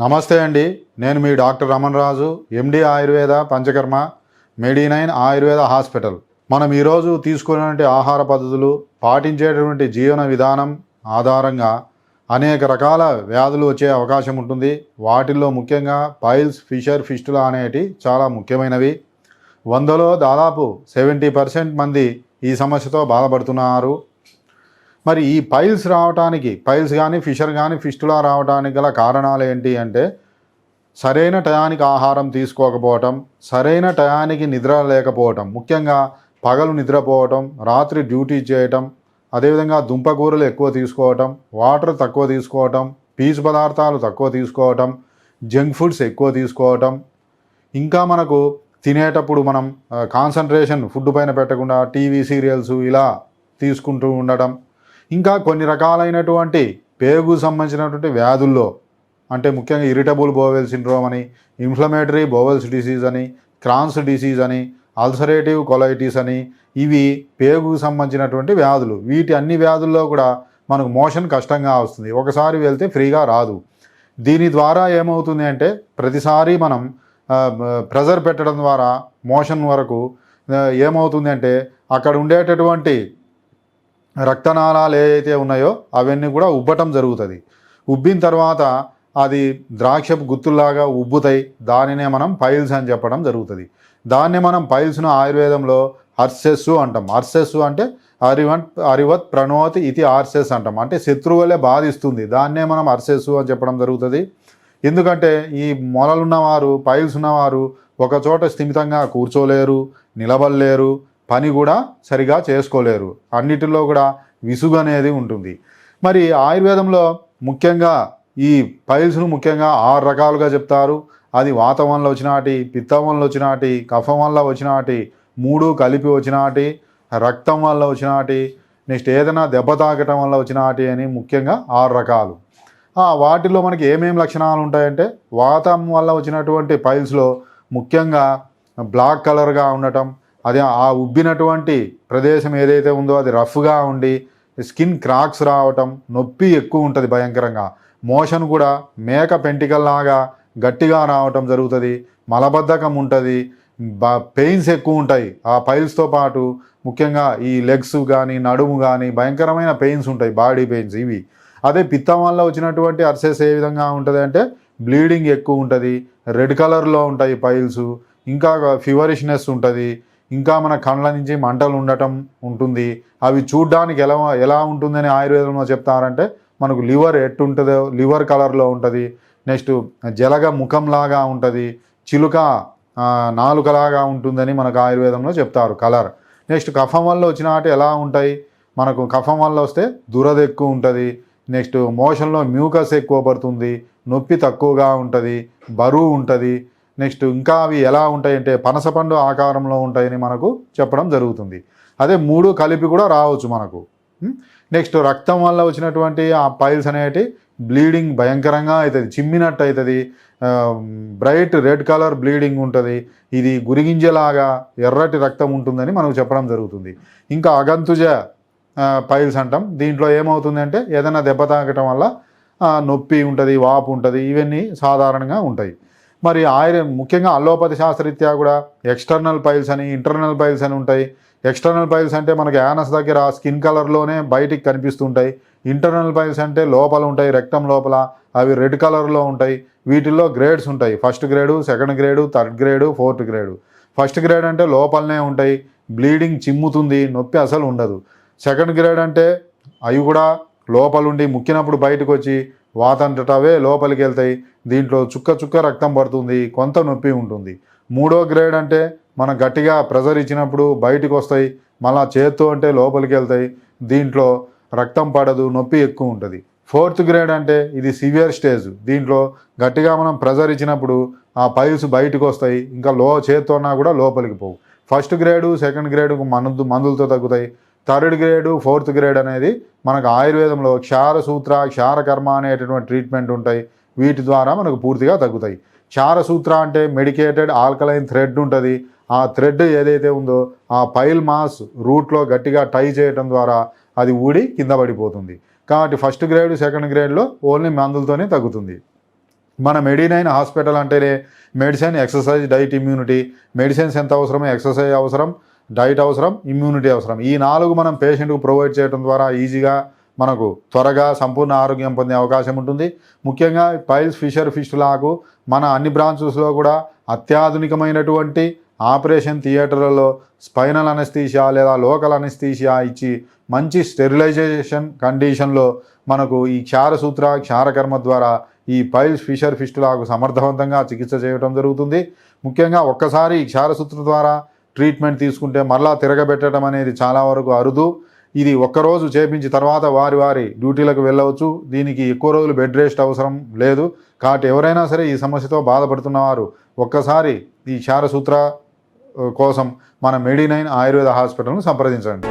నమస్తే అండి. నేను మీ డాక్టర్ రమణ్ రాజు ఎండి ఆయుర్వేద పంచకర్మ మెడినైన్ ఆయుర్వేద హాస్పిటల్. మనం ఈరోజు తీసుకునేటువంటి ఆహార పద్ధతులు పాటించేటటువంటి జీవన విధానం ఆధారంగా అనేక రకాల వ్యాధులు వచ్చే అవకాశం ఉంటుంది. వాటిల్లో ముఖ్యంగా పైల్స్ ఫిషర్ ఫిస్టులా అనేటి చాలా ముఖ్యమైనవి. వందలో దాదాపు సెవెంటీ పర్సెంట్ మంది ఈ సమస్యతో బాధపడుతున్నారు. మరి ఈ పైల్స్ రావడానికి పైల్స్ కానీ ఫిషర్ కానీ ఫిస్టులా రావడానికి గల కారణాలు ఏంటి అంటే సరైన టయానికి ఆహారం తీసుకోకపోవటం సరైన టయానికి నిద్ర లేకపోవటం ముఖ్యంగా పగలు నిద్రపోవటం రాత్రి డ్యూటీ చేయటం అదేవిధంగా దుంపకూరలు ఎక్కువ తీసుకోవటం వాటర్ తక్కువ తీసుకోవటం పీచు పదార్థాలు తక్కువ తీసుకోవటం జంక్ ఫుడ్స్ ఎక్కువ తీసుకోవటం. ఇంకా మనకు తినేటప్పుడు మనం కాన్సన్ట్రేషన్ ఫుడ్ పైన పెట్టకుండా టీవీ సీరియల్స్ ఇలా తీసుకుంటూ ఉండటం ఇంకా కొన్ని రకాలైనటువంటి పేగు సంబంధించినటువంటి వ్యాధుల్లో అంటే ముఖ్యంగా ఇరిటబుల్ బోవెల్ సిండ్రోమ్ అని ఇన్ఫ్లమేటరీ బోవెల్స్ డిసీజ్ అని క్రాన్స్ డిసీజ్ అని అల్సరేటివ్ కొలైటిస్ అని ఇవి పేగుకు సంబంధించినటువంటి వ్యాధులు. వీటి అన్ని వ్యాధుల్లో కూడా మనకు మోషన్ కష్టంగా వస్తుంది. ఒకసారి వెళ్తే ఫ్రీగా రాదు. దీని ద్వారా ఏమవుతుంది అంటే ప్రతిసారి మనం ప్రెజర్ పెట్టడం ద్వారా మోషన్ వరకు ఏమవుతుంది అంటే అక్కడ ఉండేటటువంటి రక్తనాళాలు ఏవైతే ఉన్నాయో అవన్నీ కూడా ఉబ్బటం జరుగుతుంది. ఉబ్బిన తర్వాత అది ద్రాక్షపు గుత్తుల్లాగా ఉబ్బుతాయి. దానినే మనం పైల్స్ అని చెప్పడం జరుగుతుంది. దాన్ని మనం పైల్స్ను ఆయుర్వేదంలో హర్సెస్సు అంటాం. హర్సెస్సు అంటే అరివన్ అరివత్ ప్రణోత్ ఇది ఆర్సెస్ అంటాం. అంటే శత్రువులే బాధిస్తుంది. దాన్నే మనం హర్సెస్సు అని చెప్పడం జరుగుతుంది. ఎందుకంటే ఈ మొలలున్నవారు పైల్స్ ఉన్నవారు ఒకచోట స్థిమితంగా కూర్చోలేరు నిలబడలేరు. పని కూడా సరిగా చేసుకోలేరు. అన్నిటిలో కూడా విసుగు అనేది ఉంటుంది. మరి ఆయుర్వేదంలో ముఖ్యంగా ఈ పైల్స్ను ముఖ్యంగా ఆరు రకాలుగా చెప్తారు. అది వాతావరణంలో వల్ల వచ్చినాటి పిత్తం వల్ల వచ్చినాటి కఫం వల్ల వచ్చినాటి మూడు కలిపి వచ్చినాటి రక్తం వల్ల వచ్చినాటి నెక్స్ట్ ఏదైనా దెబ్బ తాకటం వల్ల వచ్చినాటి అని ముఖ్యంగా ఆరు రకాలు. వాటిలో మనకి ఏమేమి లక్షణాలు ఉంటాయంటే వాతం వల్ల వచ్చినటువంటి పైల్స్లో ముఖ్యంగా బ్లాక్ కలర్గా ఉండటం అది ఆ ఉబ్బినటువంటి ప్రదేశం ఏదైతే ఉందో అది రఫ్గా ఉండి స్కిన్ క్రాక్స్ రావటం నొప్పి ఎక్కువ ఉంటుంది భయంకరంగా. మోషన్ కూడా మేక పెంటికల్లాగా గట్టిగా రావటం జరుగుతుంది మలబద్ధకం ఉంటుంది పెయిన్స్ ఎక్కువ ఉంటాయి. ఆ పైల్స్తో పాటు ముఖ్యంగా ఈ లెగ్స్ కానీ నడుము కానీ భయంకరమైన పెయిన్స్ ఉంటాయి బాడీ పెయిన్స్ ఇవి. అదే పిత్తం వల్ల వచ్చినటువంటి అర్సెస్ ఏ విధంగా ఉంటుంది అంటే బ్లీడింగ్ ఎక్కువ ఉంటుంది రెడ్ కలర్లో ఉంటాయి పైల్స్ ఇంకా ఫీవరిష్నెస్ ఉంటుంది ఇంకా మన కళ్ళ నుంచి మంటలు ఉండటం ఉంటుంది. అవి చూడ్డానికి ఎలా ఎలా ఉంటుందని ఆయుర్వేదంలో చెప్తారంటే మనకు లివర్ ఎట్టుంటుందో లివర్ కలర్లో ఉంటుంది. నెక్స్ట్ జలగ ముఖంలాగా ఉంటుంది. చిలుక నాలుకలాగా ఉంటుందని మనకు ఆయుర్వేదంలో చెప్తారు కలర్. నెక్స్ట్ కఫం వల్ల వచ్చినాటి ఎలా ఉంటాయి? మనకు కఫం వల్ల వస్తే దురద ఎక్కువ ఉంటుంది. నెక్స్ట్ మోషన్లో మ్యూకస్ ఎక్కువ పడుతుంది. నొప్పి తక్కువగా ఉంటుంది. బరువు ఉంటుంది. నెక్స్ట్ ఇంకా అవి ఎలా ఉంటాయంటే పనసపండు ఆకారంలో ఉంటాయని మనకు చెప్పడం జరుగుతుంది. అదే మూడు కలిపి కూడా రావచ్చు మనకు. నెక్స్ట్ రక్తం వల్ల వచ్చినటువంటి ఆ పైల్స్ అనేటి బ్లీడింగ్ భయంకరంగా అవుతుంది చిమ్మినట్టు అవుతుంది. బ్రైట్ రెడ్ కలర్ బ్లీడింగ్ ఉంటుంది. ఇది గురిగింజలాగా ఎర్రటి రక్తం ఉంటుందని మనకు చెప్పడం జరుగుతుంది. ఇంకా అగంతుజ పైల్స్ అంటాం. దీంట్లో ఏమవుతుందంటే ఏదైనా దెబ్బ తాకటం వల్ల నొప్పి ఉంటుంది వాపు ఉంటుంది. ఇవన్నీ సాధారణంగా ఉంటాయి. మరి ఆయన ముఖ్యంగా అల్లోపతి శాస్త్రరీత్యా కూడా ఎక్స్టర్నల్ పైల్స్ అని ఇంటర్నల్ పైల్స్ అని ఉంటాయి. ఎక్స్టర్నల్ పైల్స్ అంటే మనకి యానస్ దగ్గర స్కిన్ కలర్లోనే బయటికి కనిపిస్తుంటాయి. ఇంటర్నల్ పైల్స్ అంటే లోపల ఉంటాయి రక్తం లోపల. అవి రెడ్ కలర్లో ఉంటాయి. వీటిల్లో గ్రేడ్స్ ఉంటాయి. First grade second grade third grade fourth grade first grade అంటే లోపలనే ఉంటాయి. బ్లీడింగ్ చిమ్ముతుంది నొప్పి అసలు ఉండదు. సెకండ్ గ్రేడ్ అంటే అవి కూడా లోపలుండి ముక్కినప్పుడు బయటకు వచ్చి వాతంటటవే లోపలికి వెళ్తాయి దీంట్లో చుక్క చుక్క రక్తం పడుతుంది కొంత నొప్పి ఉంటుంది. మూడో గ్రేడ్ అంటే మనం గట్టిగా ప్రెజర్ ఇచ్చినప్పుడు బయటకు వస్తాయి మళ్ళా చేత్తో అంటే లోపలికి వెళ్తాయి దీంట్లో రక్తం పడదు నొప్పి ఎక్కువ ఉంటుంది. ఫోర్త్ గ్రేడ్ అంటే ఇది సివియర్ స్టేజ్. దీంట్లో గట్టిగా మనం ప్రెజర్ ఇచ్చినప్పుడు ఆ పైల్స్ బయటకు వస్తాయి ఇంకా లో చేత్తోన్నా కూడా లోపలికి పోవు. ఫస్ట్ గ్రేడు సెకండ్ గ్రేడు మందు మందులతో తగ్గుతాయి. థర్డ్ గ్రేడు ఫోర్త్ గ్రేడ్ అనేది మనకు ఆయుర్వేదంలో క్షారసూత్ర క్షారకర్మ అనేటటువంటి ట్రీట్మెంట్ ఉంటాయి. వీటి ద్వారా మనకు పూర్తిగా తగ్గుతాయి. క్షారసూత్ర అంటే మెడికేటెడ్ ఆల్కలైన్ థ్రెడ్ ఉంటుంది. ఆ థ్రెడ్ ఏదైతే ఉందో ఆ పైల్ మాస్ రూట్లో గట్టిగా టై చేయడం ద్వారా అది ఊడి కింద పడిపోతుంది. కాబట్టి ఫస్ట్ గ్రేడ్ సెకండ్ గ్రేడ్లో ఓన్లీ మందులతోనే తగ్గుతుంది. మన మెడినైన్ హాస్పిటల్ అంటేనే medicine exercise diet immunity medicines ఎంత అవసరమో ఎక్సర్సైజ్ అవసరం. డైట్ అవసరం ఇమ్యూనిటీ అవసరం. ఈ నాలుగు మనం పేషెంట్కు ప్రొవైడ్ చేయడం ద్వారా ఈజీగా మనకు త్వరగా సంపూర్ణ ఆరోగ్యం పొందే అవకాశం ఉంటుంది. ముఖ్యంగా పైల్స్ ఫిషర్ ఫిస్టులాకు మన అన్ని బ్రాంచెస్లో కూడా అత్యాధునికమైనటువంటి ఆపరేషన్ థియేటర్లలో స్పైనల్ అనస్థీషియా లేదా లోకల్ అనస్థీషియా ఇచ్చి మంచి స్టెరిలైజేషన్ కండిషన్లో మనకు ఈ క్షారసూత్ర క్షారకర్మ ద్వారా ఈ పైల్స్ ఫిషర్ ఫిస్టులాకు సమర్థవంతంగా చికిత్స చేయడం జరుగుతుంది. ముఖ్యంగా ఒక్కసారి ఈ క్షారసూత్ర ద్వారా ట్రీట్మెంట్ తీసుకుంటే మరలా తిరగబెట్టడం అనేది చాలా వరకు అరుదు. ఇది ఒక్కరోజు చేపించి తర్వాత వారి వారి డ్యూటీలకు వెళ్ళవచ్చు. దీనికి ఎక్కువ రోజులు బెడ్ రెస్ట్ అవసరం లేదు. కాబట్టి ఎవరైనా సరే ఈ సమస్యతో బాధపడుతున్నవారు ఒక్కసారి ఈ క్షారసూత్ర కోసం మన మెడినైన్ ఆయుర్వేద హాస్పిటల్ను సంప్రదించండి.